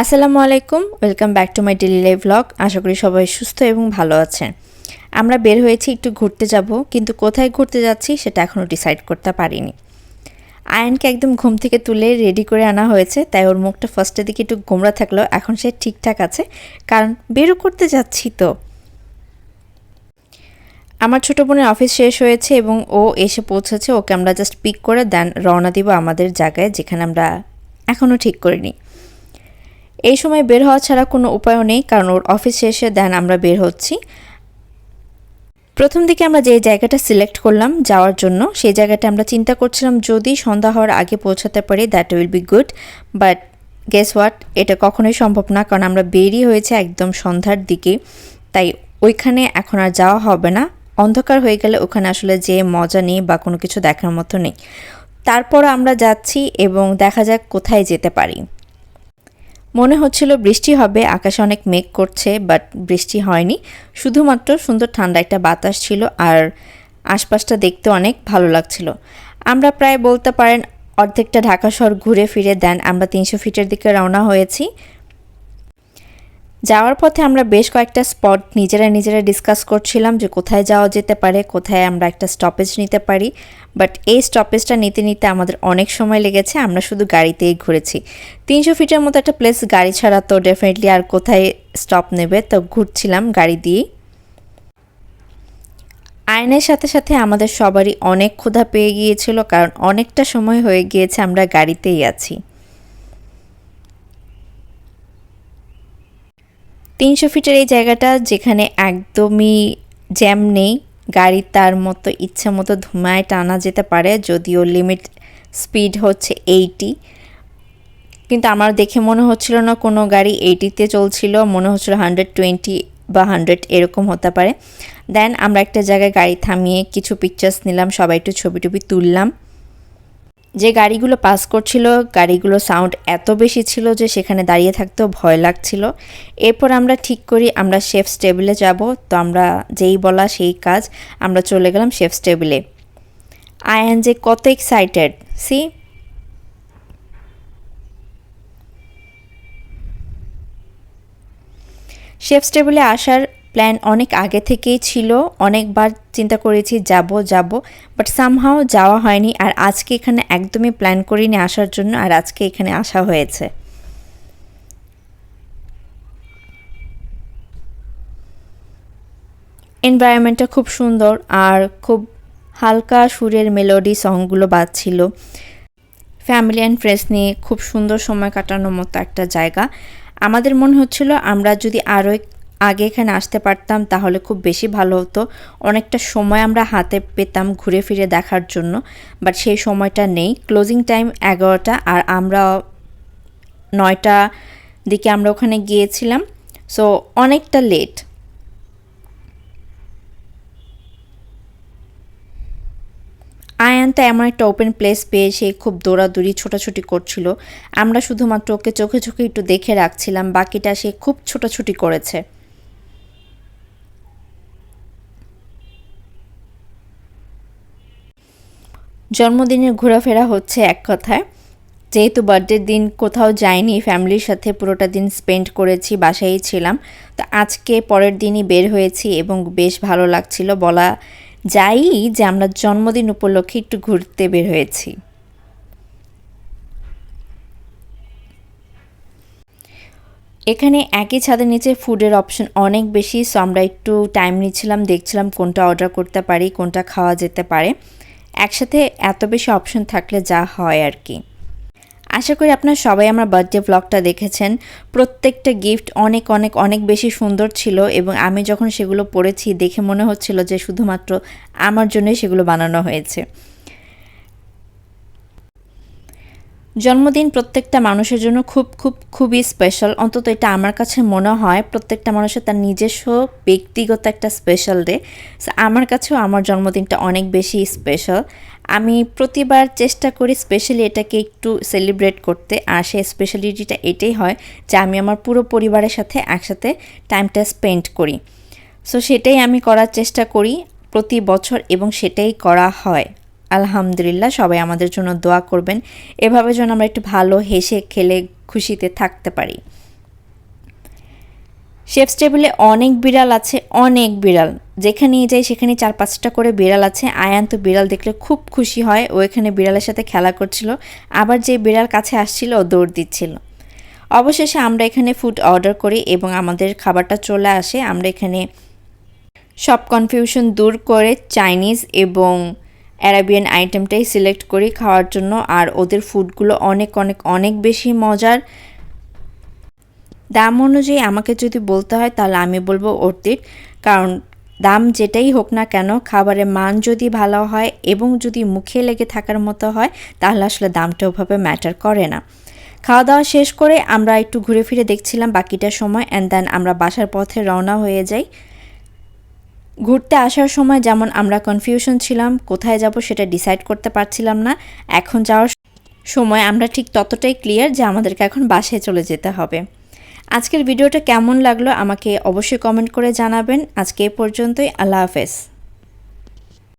আসসালামু আলাইকুম, welcome back to my daily life blog. আশা করি সবাই সুস্থ এবং ভালো আছেন। আমরা বের হয়েছি, একটু ঘুরতে যাব, কিন্তু কোথায় ঘুরতে যাচ্ছি সেটা এখনও ডিসাইড করতে পারিনি। আয়নকে একদম ঘুম থেকে তুলে রেডি করে আনা হয়েছে, তাই ওর মুখটা ফার্স্টের দিকে একটু গোমরা থাকলেও এখন সে ঠিকঠাক আছে, কারণ বেরো করতে যাচ্ছি তো। আমার ছোটো বোনের অফিস শেষ হয়েছে এবং ও এসে পৌঁছেছে, ওকে আমরা জাস্ট পিক করে দেন রওনা দিব আমাদের জায়গায়, যেখানে আমরা এখনও ঠিক করিনি। এই সময় বের হওয়া ছাড়া কোনো উপায়ও নেই, কারণ ওর অফিস শেষে দেন আমরা বের হচ্ছি। প্রথম দিকে আমরা যে জায়গাটা সিলেক্ট করলাম যাওয়ার জন্য, সেই জায়গাটা আমরা চিন্তা করছিলাম যদি সন্ধ্যা হওয়ার আগে পৌঁছাতে পারি that will be good but guess what এটা কখনোই সম্ভব না, কারণ আমরা বেরিয়ে হয়েছে একদম সন্ধ্যার দিকে। তাই ওইখানে এখন আর যাওয়া হবে না। অন্ধকার হয়ে গেলে ওখানে আসলে যে মজা নেই বা কোনো কিছু দেখার মতো নেই। তারপর আমরা যাচ্ছি এবং দেখা যাক কোথায় যেতে পারি। মনে হচ্ছিল বৃষ্টি হবে, আকাশে অনেক মেঘ করছে বাট বৃষ্টি হয়নি। শুধুমাত্র সুন্দর ঠান্ডা একটা বাতাস ছিল আর আশপাশটা দেখতে অনেক ভালো লাগছিল। আমরা প্রায় বলতে পারেন অর্ধেকটা ঢাকা শহর ঘুরে ফিরে দেন, আমরা তিনশো ফিটের দিকে রওনা হয়েছি। যাওয়ার পথে আমরা বেশ কয়েকটা স্পট নিজেরা নিজেরা ডিসকাস করছিলাম যে কোথায় যাওয়া যেতে পারে, কোথায় আমরা একটা স্টপেজ নিতে পারি। বাট এই স্টপেজটা নিতে নিতে আমাদের অনেক সময় লেগেছে, আমরা শুধু গাড়িতেই ঘুরেছি। তিনশো ফিটের মতো একটা প্লেস গাড়ি ছাড়া তো ডেফিনেটলি আর কোথায় স্টপ নেবে? তো ঘুরছিলাম গাড়ি দিয়েই। আয়নের সাথে সাথে আমাদের সবারই অনেক ক্ষুধা পেয়ে গিয়েছিল, কারণ অনেকটা সময় হয়ে গিয়েছে আমরা গাড়িতেই আছি। তিনশো ফিটের এই জায়গাটা যেখানে একদমই জ্যাম নেই, গাড়ি তার মতো ইচ্ছা মতো ধুমায় টানা যেতে পারে, যদিও লিমিট স্পিড হচ্ছে এইটি কিন্তু আমার দেখে মনে হচ্ছিল না কোনো গাড়ি এইটিতে চলছিল, মনে হচ্ছিল হান্ড্রেড টোয়েন্টি বা হান্ড্রেড এরকম হতে পারে। দেন আমরা একটা জায়গায় গাড়ি থামিয়ে কিছু পিকচার্স নিলাম, সবাই একটু ছবি টবি তুললাম। যে গাড়িগুলো পাস করছিল, গাড়িগুলো সাউন্ড এত বেশি ছিল যে সেখানে দাঁড়িয়ে থাকতেও ভয় লাগছিল। এরপর আমরা ঠিক করি, আমরা শেফস টেবিলে যাব। তো আমরা যেই বলা সেই কাজ, আমরা চলে গেলাম শেফস টেবিলে আয়ান যে কত এক্সাইটেড সি শেফস টেবিলে আসার প্ল্যান অনেক আগে থেকেই ছিল। অনেকবার চিন্তা করেছি, যাব যাব বাট সামহাও যাওয়া হয়নি। আর আজকে এখানে একদমই প্ল্যান করিনি আসার জন্য, আর আজকে এখানে আসা হয়েছে। এনভায়রনমেন্টটা খুব সুন্দর, আর খুব হালকা সুরের মেলোডি সংগুলো বাজছিল। ফ্যামিলি অ্যান্ড ফ্রেন্ডস নিয়ে খুব সুন্দর সময় কাটানোর মতো একটা জায়গা। আমাদের মনে হচ্ছিল আমরা যদি আরও আগে এখানে আসতে পারতাম, তাহলে খুব বেশি ভালো হতো। অনেকটা সময় আমরা হাতে পেতাম ঘুরে ফিরে দেখার জন্য বাট সেই সময়টা নেই। ক্লোজিং টাইম এগারোটা, আর আমরা নয়টা দিকে আমরা ওখানে গিয়েছিলাম সো অনেকটা লেট আয়ান তো এমন একটা ওপেন প্লেস পেয়ে সে খুব দৌড়াদৌড়ি, ছোটাছুটি করছিল। আমরা শুধুমাত্র ওকে চোখে চোখে একটু দেখে রাখছিলাম, বাকিটা সে খুব ছোটাছুটি করেছে। জন্মদিনের ঘোরাফেরা হচ্ছে এক কথায়। যেহেতু বার্থডের দিন কোথাও যাইনি ফ্যামিলির সাথে পুরোটা দিন স্পেন্ড করেছি, বাসায়ই ছিলাম। তো আজকে পরের দিনই বের হয়েছি এবং বেশ ভালো লাগছিল। বলা যাই যে আমরা জন্মদিন উপলক্ষে একটু ঘুরতে বের হয়েছি। এখানে একই ছাদের নিচে ফুডের অপশন অনেক বেশি সো আমরা একটু টাইম নিচ্ছিলাম, দেখছিলাম কোনটা অর্ডার করতে পারি, কোনটা খাওয়া যেতে পারে। একসাথে এত বেশি অপশন থাকলে যা হয় আর কি। আশা করি আপনার সবাই আমার বার্থডে ব্লগটা দেখেছেন। প্রত্যেকটা গিফট অনেক অনেক অনেক বেশি সুন্দর ছিল এবং আমি যখন সেগুলো পড়েছি দেখে মনে হচ্ছিল যে শুধুমাত্র আমার জন্যই সেগুলো বানানো হয়েছে। জন্মদিন প্রত্যেকটা মানুষের জন্য খুব খুব, খুবই স্পেশাল অন্তত এটা আমার কাছে মনে হয় প্রত্যেকটা মানুষের তার নিজস্ব ব্যক্তিগত একটা স্পেশাল ডে আমার কাছেও আমার জন্মদিনটা অনেক বেশি স্পেশাল আমি প্রতিবার চেষ্টা করি স্পেশালি এটাকে একটু সেলিব্রেট করতে। আর সেই স্পেশালিটিটা এটাই হয় যে আমি আমার পুরো পরিবারের সাথে একসাথে টাইমটা স্পেন্ড করি। সো সেটাই আমি করার চেষ্টা করি প্রতি বছর এবং সেটাই করা হয়। আলহামদুলিল্লাহ, সবাই আমাদের জন্য দোয়া করবেন। এভাবে যেন আমরা একটু ভালো হেসে খেলে খুশিতে থাকতে পারি। শেফস টেবিলে অনেক বিড়াল আছে, অনেক বিড়াল। যেখানেই যাই সেখানে চার পাঁচটা করে বিড়াল আছে। আয়ান তো বিড়াল দেখলে খুব খুশি হয়। ও এখানে বিড়ালের সাথে খেলা করছিল। আবার যে বিড়াল কাছে আসছিল, ও দৌড় দিচ্ছিল। অবশেষে আমরা এখানে ফুড অর্ডার করি এবং আমাদের খাবারটা চলে আসে। আমরা এখানে সব কনফিউশন দূর করে চাইনিজ এবং অ্যারাবিয়ান আইটেমটাই সিলেক্ট করি খাওয়ার জন্য, আর ওদের ফুডগুলো অনেক অনেক অনেক বেশি মজার। দাম অনুযায়ী আমাকে যদি বলতে হয়, তাহলে আমি বলব অর্থিট কারণ দাম যেটাই হোক না কেন, খাবারের মান যদি ভালো হয় এবং যদি মুখে লেগে থাকার মতো হয়, তাহলে আসলে দামটা ওভাবে ম্যাটার করে না। খাওয়া দাওয়া শেষ করে আমরা একটু ঘুরে ফিরে দেখছিলাম বাকিটা সময় অ্যান্ড দেন আমরা বাসার পথে রওনা হয়ে যাই। ঘুরতে আসার সময় যেমন আমরা কনফিউশন ছিলাম, কোথায় যাব সেটা ডিসাইড করতে পারছিলাম না, এখন যাওয়ার সময় আমরা ঠিক ততটাই ক্লিয়ার যে আমাদেরকে এখন বাসায় চলে যেতে হবে। আজকের ভিডিওটা কেমন লাগল আমাকে অবশ্যই কমেন্ট করে জানাবেন। আজকে এ পর্যন্তই, আল্লাহ হাফেজ।